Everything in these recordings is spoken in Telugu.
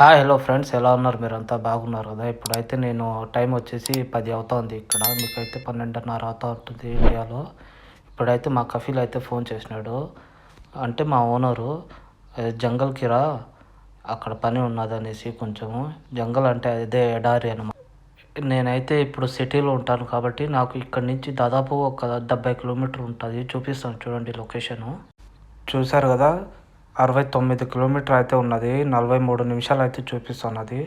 Hi hello friends. ఎలా ఉన్నారు మీరంతా? బాగున్నారు కదా? ఇప్పుడైతే నేను టైం వచ్చేసి పది అవుతుంది ఇక్కడ. మీకైతే పన్నెండున్నర అవుతా ఉంటుంది ఇండియాలో. ఇప్పుడైతే మా కఫీల్ అయితే ఫోన్ చేసినాడు. అంటే మా ఓనరు జంగల్ జంగల్కి రా అక్కడ పని ఉన్నదనేసి కొంచెము. జంగల్ అంటే అదే ఎడారి అనమాట నేనైతే ఇప్పుడు సిటీలో ఉంటాను కాబట్టి నాకు ఇక్కడ నుంచి దాదాపు ఒక డెబ్బై కిలోమీటర్ ఉంటుంది. చూపిస్తాను చూడండి లొకేషను. చూశారు కదా? అరవై తొమ్మిది కిలోమీటర్ అయితే ఉన్నది. నలభై మూడు నిమిషాలు అయితే చూపిస్తున్నది.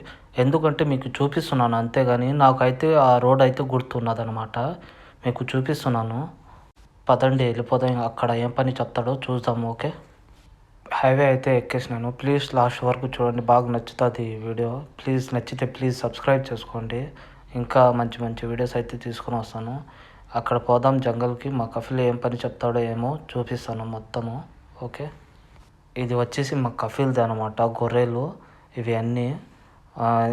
ఎందుకంటే మీకు చూపిస్తున్నాను అంతేగాని నాకైతే ఆ రోడ్ అయితే గుర్తున్నది అనమాట మీకు చూపిస్తున్నాను. పదండి వెళ్ళిపోదాం. అక్కడ ఏం పని చెప్తాడో చూద్దాము ఓకే? హైవే అయితే ఎక్కేసినాను. ప్లీజ్ లాస్ట్ వరకు చూడండి. బాగా నచ్చుతుంది ఈ వీడియో. ప్లీజ్ నచ్చితే ప్లీజ్ సబ్స్క్రైబ్ చేసుకోండి. ఇంకా మంచి మంచి వీడియోస్ అయితే తీసుకొని వస్తాను. అక్కడ పోదాం జంగల్కి. మా కఫీలో ఏం పని చెప్తాడో ఏమో చూపిస్తాను మొత్తము ఓకే? ఇది వచ్చేసి మా కఫీల్ది అనమాట గొర్రెలు ఇవి అన్నీ.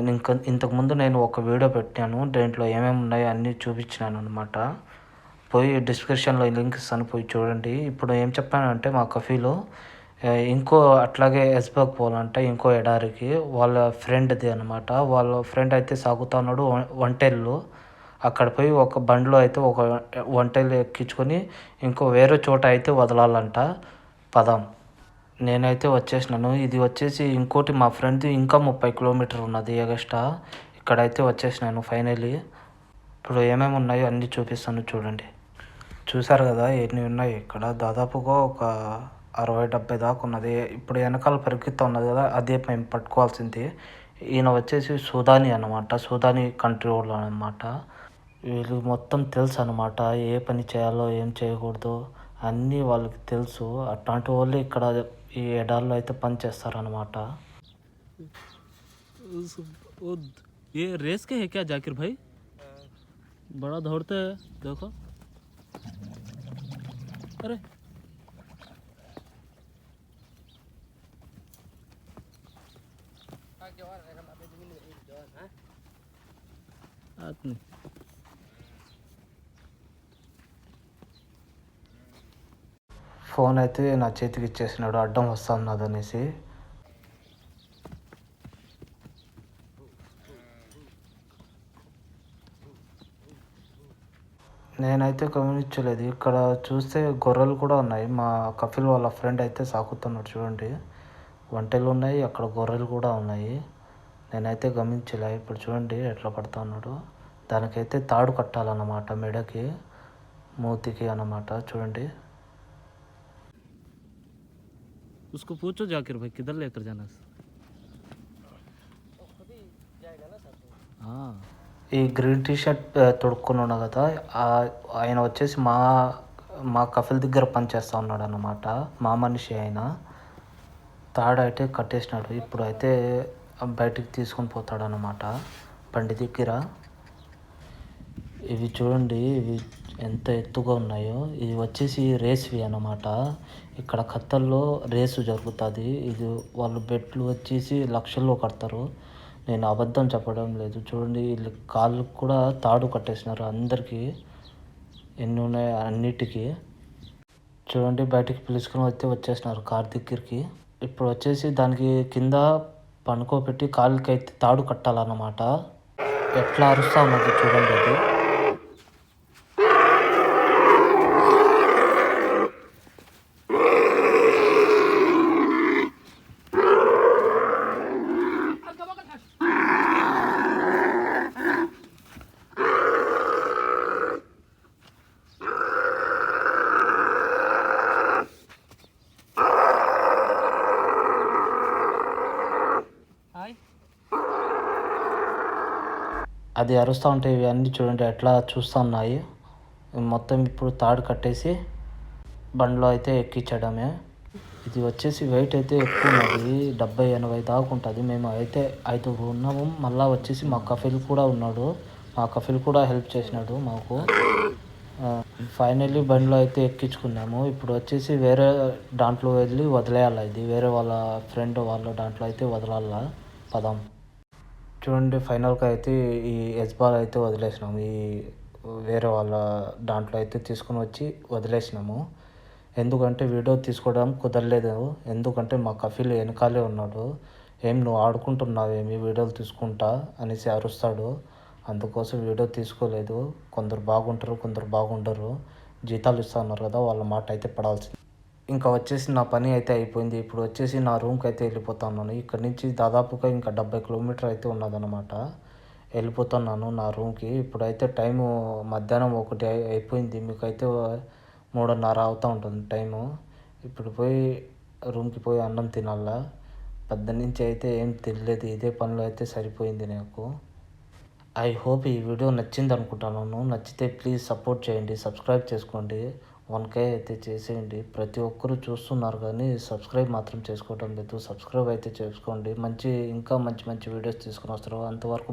ఇంకా ఇంతకుముందు నేను ఒక వీడియో పెట్టాను దీంట్లో ఏమేమి ఉన్నాయో అన్నీ చూపించినాను అనమాట పోయి డిస్క్రిప్షన్లో లింక్ ఇస్తాను పోయి చూడండి. ఇప్పుడు ఏం చెప్పానంటే మా కఫీలో ఇంకో అట్లాగే ఎస్బాగ్ పోవాలంటే ఇంకో ఎడారికి వాళ్ళ ఫ్రెండ్ది అనమాట వాళ్ళ ఫ్రెండ్ అయితే సాగుతున్నాడు వ- అక్కడ పోయి ఒక బండిలో అయితే ఒక వంటలు ఎక్కించుకొని ఇంకో వేరే చోట అయితే వదలాలంట. పదం. నేనైతే వచ్చేసినాను. ఇది వచ్చేసి ఇంకోటి మా ఫ్రెండ్ది ఇంకా ముప్పై కిలోమీటర్ ఉన్నది ఎగస్ట్రా ఇక్కడైతే వచ్చేసినాను ఫైనలీ. ఇప్పుడు ఏమేమి ఉన్నాయో అన్నీ చూపిస్తాను చూడండి. చూసారు కదా ఎన్ని ఉన్నాయి ఇక్కడ? దాదాపుగా ఒక అరవై డెబ్బై దాకా ఉన్నది. ఇప్పుడు వెనకాల పరిగెత్తా ఉన్నది కదా అదే మేము పట్టుకోవాల్సింది. ఈయన వచ్చేసి సుదాని అనమాట సుదాని కంట్రీ వాళ్ళు అనమాట వీళ్ళు మొత్తం తెలుసు అనమాట ఏ పని చేయాలో ఏం చేయకూడదు. అన్నీ వాళ్ళకి తెలుసు. అట్లాంటి వాళ్ళు ఇక్కడ ఈ ఎడాల్లో అయితే పని చేస్తారనమాట उस वो ये रेस के है क्या जाकिर भाई बड़ा दौड़ते है देखो अरे आत ఫోన్ అయితే నా చేతికి ఇచ్చేసినాడు అడ్డం వస్తున్నది అనేసి నేనైతే గమనించలేదు. ఇక్కడ చూస్తే గొర్రెలు కూడా ఉన్నాయి. మా కపిల్ వాళ్ళ ఫ్రెండ్ అయితే సాకుతున్నాడు చూడండి. వంటలు ఉన్నాయి అక్కడ గొర్రెలు కూడా ఉన్నాయి. నేనైతే గమనించలే. ఇప్పుడు చూడండి ఎట్లా పడతా ఉన్నాడు దానికైతే తాడు కట్టాలన్నమాట మెడకి మూతికి అన్నమాట. చూడండి. उसको पूछो जाकिर भाई किधर लेकर जाना है हाँ ఈ గ్రీన్ టీ షర్ట్ ఆ, తొడుక్కొని ఉన్నా కదా ఆ- ఆయన వచ్చేసి మా మా కఫిల్ దగ్గర పనిచేస్తూ ఉన్నాడు అన్నమాట మా మనిషి ఆయన తాడు అయితే కట్టేసినాడు ఇప్పుడు అయితే బయటికి తీసుకొని పోతాడు అన్నమాట బండి దగ్గర ఇవి చూడండి ఇవి ఎంత ఎత్తుగా ఉన్నాయో ఇది వచ్చేసి రేస్వి అన్నమాట. ఇక్కడ ఖత్తర్లో రేసు జరుగుతుంది. ఇది వాళ్ళు బెట్లు వచ్చేసి లక్షల్లో కడతారు. నేను అబద్ధం చెప్పడం లేదు. చూడండి వీళ్ళు కాళ్ళు కూడా తాడు కట్టేసినారు అందరికీ. ఎన్ని ఉన్నాయో అన్నిటికీ. చూడండి బయటికి పిలుచుకొని వస్తే వచ్చేసినారు కార్ దగ్గరికి. ఇప్పుడు వచ్చేసి దానికి కింద పనుకోబెట్టి కాళ్ళకి అయితే తాడు కట్టాలన్నమాట. ఎట్లా అరుస్తా ఉన్నది చూడండి అది. అది అరుస్తూ ఉంటే ఇవి అన్నీ చూడండి ఎట్లా చూస్తూ ఉన్నాయి. మొత్తం ఇప్పుడు తాడు కట్టేసి బండిలో అయితే ఎక్కించడమే. ఇది వచ్చేసి వెయిట్ అయితే ఎక్కువ ఉన్నది డెబ్బై ఎనభై దాకా ఉంటుంది. మేము అయితే ఐదుగురు ఉన్నాము. మళ్ళీ వచ్చేసి మా కఫిల్ కూడా ఉన్నాడు. మా కఫిల్ కూడా హెల్ప్ చేసినాడు మాకు. ఫైనల్లీ బండిలో అయితే ఎక్కించుకున్నాము. ఇప్పుడు వచ్చేసి వేరే దాంట్లో వెళ్ళి వదిలేయాలి ఇది? వేరే వాళ్ళ ఫ్రెండ్ వాళ్ళ దాంట్లో అయితే వదలాల? పదం. చూడండి ఫైనల్గా అయితే ఈ ఎస్బాల్ అయితే వదిలేసినాము. ఈ వేరే వాళ్ళ దాంట్లో అయితే తీసుకొని వచ్చి వదిలేసినాము. ఎందుకంటే వీడియో తీసుకోవడం కుదరలేదు. ఎందుకంటే మా కఫీల్ వెనకాలే ఉన్నాడు. ఏం నువ్వు ఆడుకుంటున్నావేమి వీడియోలు తీసుకుంటా అనేసి అరుస్తాడు. అందుకోసం వీడియో తీసుకోలేదు. కొందరు బాగుంటారు కొందరు బాగుండరు. జీతాలు ఇస్తున్నారు కదా వాళ్ళ మాట అయితే పడాల్సింది. ఇంకా వచ్చేసి నా పని అయితే అయిపోయింది. ఇప్పుడు వచ్చేసి నా రూమ్కి అయితే వెళ్ళిపోతున్నాను. ఇక్కడ నుంచి దాదాపుగా ఇంకా డెబ్బై కిలోమీటర్ అయితే ఉన్నదనమాట వెళ్ళిపోతున్నాను నా రూమ్కి ఇప్పుడైతే టైము మధ్యాహ్నం ఒకటి అయిపోయింది. మీకైతే మూడున్నర అవుతూ ఉంటుంది టైము. ఇప్పుడు పోయి రూమ్కి పోయి అన్నం తినాలా? పెద్ద నుంచి అయితే ఏం తినలేదు. ఇదే పనిలో అయితే సరిపోయింది నాకు. ఐ హోప్ ఈ వీడియో నచ్చింది అనుకుంటున్నాను నచ్చితే ప్లీజ్ సపోర్ట్ చేయండి. సబ్స్క్రైబ్ చేసుకోండి. వన్ కే అయితే చేసేయండి. ప్రతి ఒక్కరూ చూస్తున్నారు కానీ సబ్స్క్రైబ్ మాత్రం చేసుకోవటం లేదు. సబ్స్క్రైబ్ అయితే చేసుకోండి. మంచి ఇంకా మంచి మంచి వీడియోస్ తీసుకుని వస్తారు. అంతవరకు